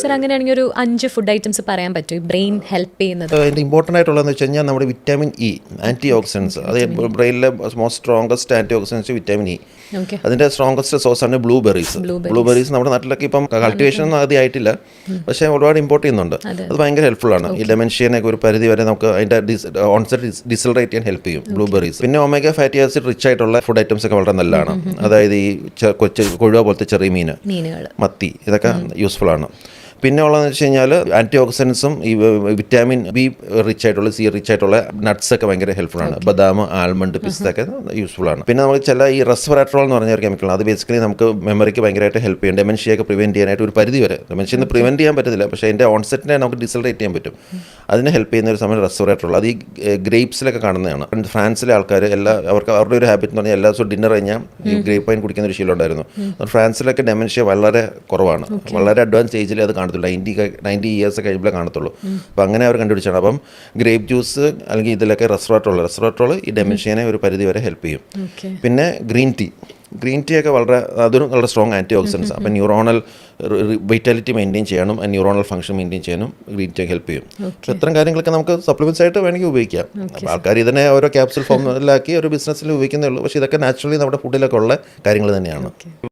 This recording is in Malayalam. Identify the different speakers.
Speaker 1: സർ അങ്ങനെയാണെങ്കിൽ ഒരു അഞ്ച് ഫുഡ് ഐറ്റംസ് പറയാൻ പറ്റും ബ്രെയിൻ ഹെൽപ്പ് ചെയ്യുന്നത്.
Speaker 2: അതിന്റെ ഇമ്പോർട്ടന്റ് ആയിട്ടുള്ളതെന്ന് വെച്ച് കഴിഞ്ഞാൽ നമ്മുടെ വിറ്റാമിൻ ഇ ആന്റി ഓക്സിഡൻസ് അത് ബ്രെയിനിലെ most strongest antioxidants vitamin E അതിന്റെ സ്ട്രോങ്കസ്റ്റ് സോഴ്സ് ആണ് ബ്ലൂബെറീസ് ബ്ലൂബെറീസ് നമ്മുടെ നാട്ടിലൊക്കെ ഇപ്പം കൾട്ടിവേഷൻ ഒന്നും ആദ്യം ആയിട്ടില്ല. പക്ഷേ ഒരുപാട് ഇമ്പോർട്ട് ചെയ്യുന്നുണ്ട്. അത്. ഭയങ്കര ഹെൽപ്ഫുൾ ആണ്. ഈ ലെമൻഷ്യനൊക്കെ ഒരു പരിധി വരെ നമുക്ക് അതിന്റെ ഓൺസെറ്റ് ഡിസലറേറ്റ് ചെയ്യാൻ ഹെൽപ്പ് ചെയ്യും ബ്ലൂബെറീസ് പിന്നെ ഒമേഗ ഫാറ്റി ആസിഡ് റിച്ച് ആയിട്ടുള്ള ഫുഡ് ഐറ്റംസ് ഒക്കെ വളരെ നല്ലതാണ്. അതായത് ഈ കൊച്ചു കൊഴുവ പോലത്തെ ചെറിയ മീൻ മത്തി ഇതൊക്കെ യൂസ്ഫുൾ ആണ്. പിന്നെ ഉള്ളതെന്ന് വെച്ച് കഴിഞ്ഞാൽ ആന്റി ഓക്സിഡൻസും ഈ വിറ്റാമിൻ ബി റിച്ച് ആയിട്ടുള്ള സി റിച്ച് ആയിട്ടുള്ള നട്ട്സ് ഒക്കെ ഭയങ്കര ഹെൽപ്ഫുൾ ആണ്. ബദാം ആൽമണ്ട് പിസ്ത ഒക്കെ യൂസ്ഫുൾ ആണ്. പിന്നെ നമ്മൾ ചില ഈ റെസ്വറാട്രോൾ എന്ന് പറഞ്ഞ ഒരു കെമിക്കൽ അത് ബേസിക്കലി നമുക്ക് മെമ്മറിക്ക് ഭയങ്കരമായിട്ട് ഹെൽപ്പ് ചെയ്യും. ഡെമൻഷ്യയൊക്കെ പ്രിവെന്റ് ചെയ്യാനായിട്ട് ഒരു പരിധി വരെ. ഡെമൻഷ്യ പ്രിവെന്റ് ചെയ്യാൻ പറ്റത്തില്ല. പക്ഷേ അതിന്റെ ഓൺസെറ്റിനെ നമുക്ക് ഡിസൽറേറ്റ് ചെയ്യാൻ പറ്റും. അതിനെ ഹെൽപ്പ് ചെയ്യുന്ന ഒരു സമയം റെസ്വറാട്രോൾ അത് ഈ ഗ്രേപ്സിലൊക്കെ കാണുന്നതാണ്. ഫ്രാൻസിലെ ആൾക്കാർ എല്ലാ അവർക്ക് അവരുടെ ഒരു ഹാബിറ്റ് എന്ന് പറഞ്ഞാൽ എല്ലാ ദിവസവും ഡിന്നർ കഴിഞ്ഞാൽ ഈ ഗ്രേപ്പ് വൈൻ കുടിക്കുന്ന ഒരു ശീലം ഉണ്ടായിരുന്നു. അത് ഫ്രാൻസിലൊക്കെ ഡെമൻഷ്യ വളരെ കുറവാണ്. വളരെ അഡ്വാൻസ് ഏജിൽ അത് കാണത്തുള്ളൂ. നയന്റി നയന്റി ഇയേഴ്സ് കഴിയുമ്പോൾ കാണത്തുള്ളൂ. അപ്പോൾ അങ്ങനെ അവർ കണ്ടുപിടിച്ചാണ്. അപ്പം ഗ്രേപ്പ് ജ്യൂസ് അല്ലെങ്കിൽ ഇതിലൊക്കെ റെസ്വറാട്രോൾ റെസ്വറാട്രോൾ ഈ ഡെമൻഷ്യനെ ഒരു പരിധി വരെ ഹെൽപ്പ് ചെയ്യും. പിന്നെ ഗ്രീൻ ടീ ഗ്രീൻ ടീ ഒക്കെ വളരെ അതൊരു വളരെ സ്ട്രോങ് ആന്റി ഓക്സിഡൻസ് അപ്പം ന്യൂറോണൽ വൈറ്റാലിറ്റി മെയിന്റെയിൻ ചെയ്യാനും ന്യൂറോണൽ ഫംഗ്ഷൻ മെയിന്റെയിൻ ചെയ്യാനും ഗ്രീൻ ടീ ഹെൽപ്പ് ചെയ്യും. അപ്പോൾ ഇത്തരം കാര്യങ്ങളൊക്കെ നമുക്ക് സപ്ലിമെന്റ്സ് ആയിട്ട് വേണമെങ്കിൽ ഉപയോഗിക്കാം. അപ്പോൾ ആൾക്കാർ ഇതിനെ ഓരോ ക്യാപ്സുൽ ഫോമിലാക്കി ഒരു ബിസിനസ്സിൽ ഉപയോഗിക്കുന്നേ ഉള്ളൂ പക്ഷേ ഇതൊക്കെ നാച്ചുറലി നമ്മുടെ ഫുഡിലൊക്കെ ഉള്ള കാര്യങ്ങൾ തന്നെയാണ്.